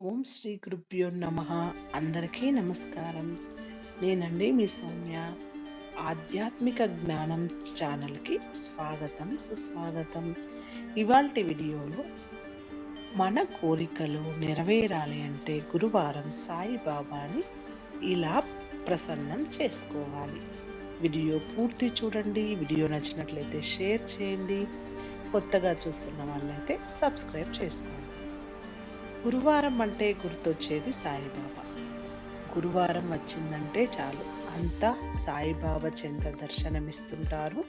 ఓం శ్రీ గురుభ్యో నమ. అందరికీ నమస్కారం. నేనండి మీ సౌమ్య. ఆధ్యాత్మిక జ్ఞానం ఛానల్కి స్వాగతం సుస్వాగతం. ఇవాళ వీడియోలో మన కోరికలు నెరవేరాలి అంటే గురువారం సాయిబాబాని ఇలా ప్రసన్నం చేసుకోవాలి. వీడియో పూర్తి చూడండి వీడియో నచ్చినట్లయితే షేర్ చేయండి. కొత్తగా చూస్తున్న వాళ్ళైతే సబ్స్క్రైబ్ చేసుకోండి. గురువారం అంటే గుర్తొచ్చేది సాయిబాబా. గురువారం వచ్చిందంటే చాలు. అంతా సాయిబాబా చెంత దర్శనమిస్తుంటారు.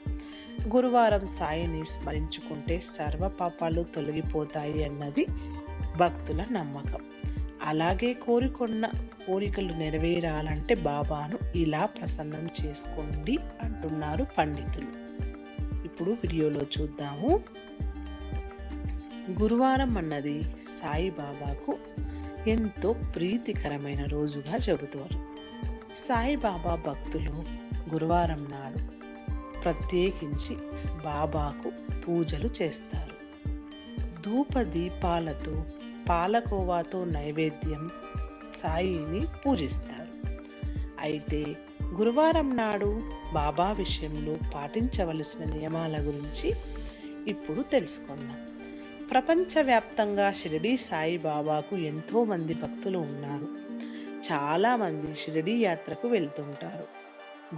గురువారం సాయిని స్మరించుకుంటే సర్వ పాపాలు తొలగిపోతాయి అన్నది భక్తుల నమ్మకం. అలాగే కోరికొన్న కోరికలు నెరవేరాలంటే బాబాను ఇలా ప్రసన్నం చేసుకోండి అంటున్నారు పండితులు. ఇప్పుడు వీడియోలో చూద్దాము. గురువారం అన్నది సాయిబాబాకు ఎంతో ప్రీతికరమైన రోజుగా చెబుతారు. సాయిబాబా భక్తులు గురువారం నాడు ప్రత్యేకించి బాబాకు పూజలు చేస్తారు. ధూప దీపాలతో పాలకోవాతో నైవేద్యం సాయిని పూజిస్తారు. అయితే గురువారం నాడు బాబా విషయంలో పాటించవలసిన నియమాల గురించి ఇప్పుడు తెలుసుకుందాం. ప్రపంచవ్యాప్తంగా షిరిడి సాయిబాబాకు ఎంతోమంది భక్తులు ఉన్నారు. చాలామంది షిరిడి యాత్రకు వెళ్తుంటారు.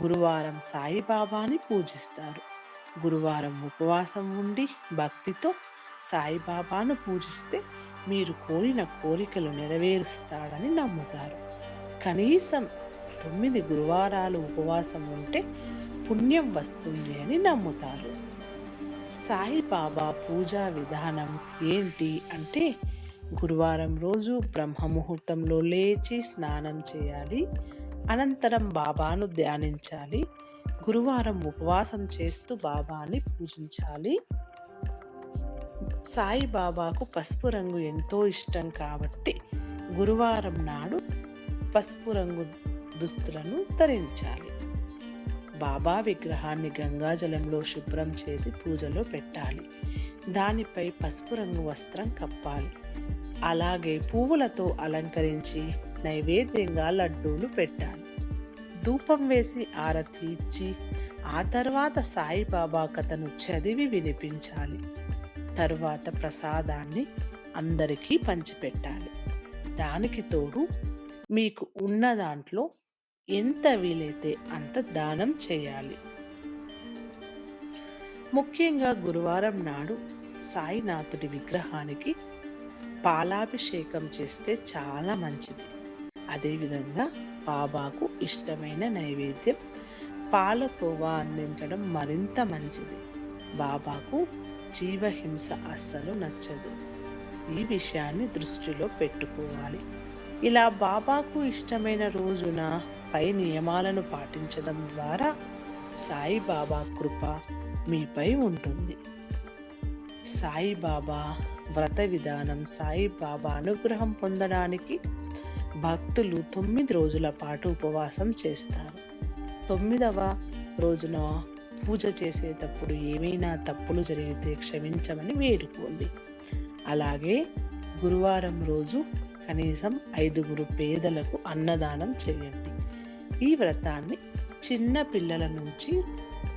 గురువారం సాయిబాబాని పూజిస్తారు. గురువారం ఉపవాసం ఉండి భక్తితో సాయిబాబాను పూజిస్తే మీరు కోరిన కోరికలు నెరవేరుస్తాడని నమ్ముతారు. కనీసం తొమ్మిది గురువారాలు ఉపవాసం ఉంటే పుణ్యం వస్తుంది అని నమ్ముతారు. సాయిబాబా పూజా విధానం ఏంటి అంటే గురువారం రోజు బ్రహ్మముహూర్తంలో లేచి స్నానం చేయాలి అనంతరం బాబాను ధ్యానించాలి గురువారం ఉపవాసం చేస్తూ బాబాని పూజించాలి. సాయిబాబాకు పసుపు రంగు ఎంతో ఇష్టం కాబట్టి గురువారం నాడు పసుపు రంగు దుస్తులను ధరించాలి. బాబా విగ్రహాన్ని గంగాజలంలో శుభ్రం చేసి పూజలో పెట్టాలి. దానిపై పసుపు రంగు వస్త్రం కప్పాలి. అలాగే పువ్వులతో అలంకరించి నైవేద్యంగా లడ్డూలు పెట్టాలి. ధూపం వేసి ఆరతి ఇచ్చి ఆ తర్వాత సాయిబాబా కథను చదివి వినిపించాలి. తరువాత ప్రసాదాన్ని అందరికీ పంచిపెట్టాలి. దానికి తోడు మీకు ఉన్న దాంట్లో ఎంత వీలైతే అంత దానం చేయాలి. ముఖ్యంగా గురువారం నాడు సాయినాథుడి విగ్రహానికి పాలాభిషేకం చేస్తే చాలా మంచిది. అదేవిధంగా బాబాకు ఇష్టమైన నైవేద్యం పాలకోవా అందించడం మరింత మంచిది. బాబాకు జీవహింస అస్సలు నచ్చదు. ఈ విషయాన్ని దృష్టిలో పెట్టుకోవాలి. ఇలా బాబాకు ఇష్టమైన రోజున పై నియమాలను పాటించడం ద్వారా సాయిబాబా కృప మీపై ఉంటుంది. సాయిబాబా వ్రత విధానం సాయిబాబా అనుగ్రహం పొందడానికి భక్తులు తొమ్మిది రోజుల పాటు ఉపవాసం చేస్తారు. తొమ్మిదవ రోజున పూజ చేసేటప్పుడు ఏమైనా తప్పులు జరిగితే క్షమించమని వేడుకోండి. అలాగే గురువారం రోజు కనీసం ఐదుగురు పేదలకు అన్నదానం చేయండి. ఈ వ్రతాన్ని చిన్న పిల్లల నుంచి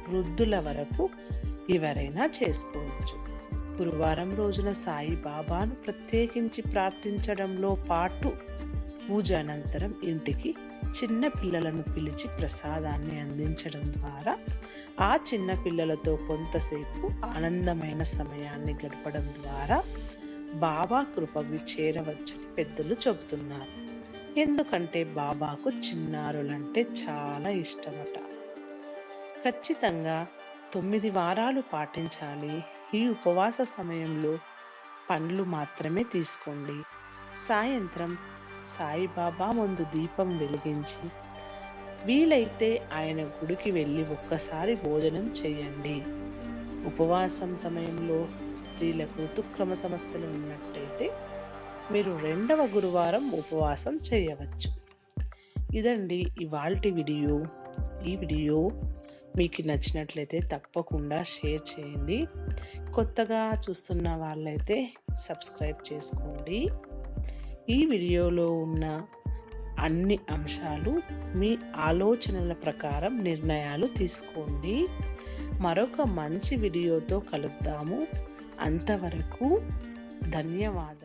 వృద్ధుల వరకు ఎవరైనా చేసుకోవచ్చు. గురువారం రోజున సాయి బాబాను ప్రత్యేకించి ప్రార్థించడంలో పాటు పూజ అనంతరం ఇంటికి చిన్న పిల్లలను పిలిచి ప్రసాదాన్ని అందించడం ద్వారా ఆ చిన్న పిల్లలతో కొంతసేపు ఆనందమైన సమయాన్ని గడపడం ద్వారా బాబా కృపకు చేరవచ్చని పెద్దలు చెబుతున్నారు. ఎందుకంటే బాబాకు చిన్నారులంటే చాలా ఇష్టమట. ఖచ్చితంగా తొమ్మిది వారాలు పాటించాలి. ఈ ఉపవాస సమయంలో పండ్లు మాత్రమే తీసుకోండి. సాయంత్రం సాయిబాబా ముందు దీపం వెలిగించి వీలైతే ఆయన గుడికి వెళ్ళి ఒక్కసారి భోజనం చేయండి. ఉపవాసం సమయంలో స్త్రీలకు ఋతుక్రమ సమస్యలు ఉన్నట్టయితే మీరు రెండవ గురువారం ఉపవాసం చేయవచ్చు. ఇదండి ఇవాల్టి వీడియో. ఈ వీడియో మీకు నచ్చినట్లయితే తప్పకుండా షేర్ చేయండి. కొత్తగా చూస్తున్న వాళ్ళైతే సబ్స్క్రైబ్ చేసుకోండి. ఈ వీడియోలో ఉన్న అన్ని అంశాలు మీ ఆలోచనల ప్రకారం నిర్ణయాలు తీసుకోండి. మరొక మంచి వీడియోతో కలుద్దాము. అంతవరకు ధన్యవాదాలు.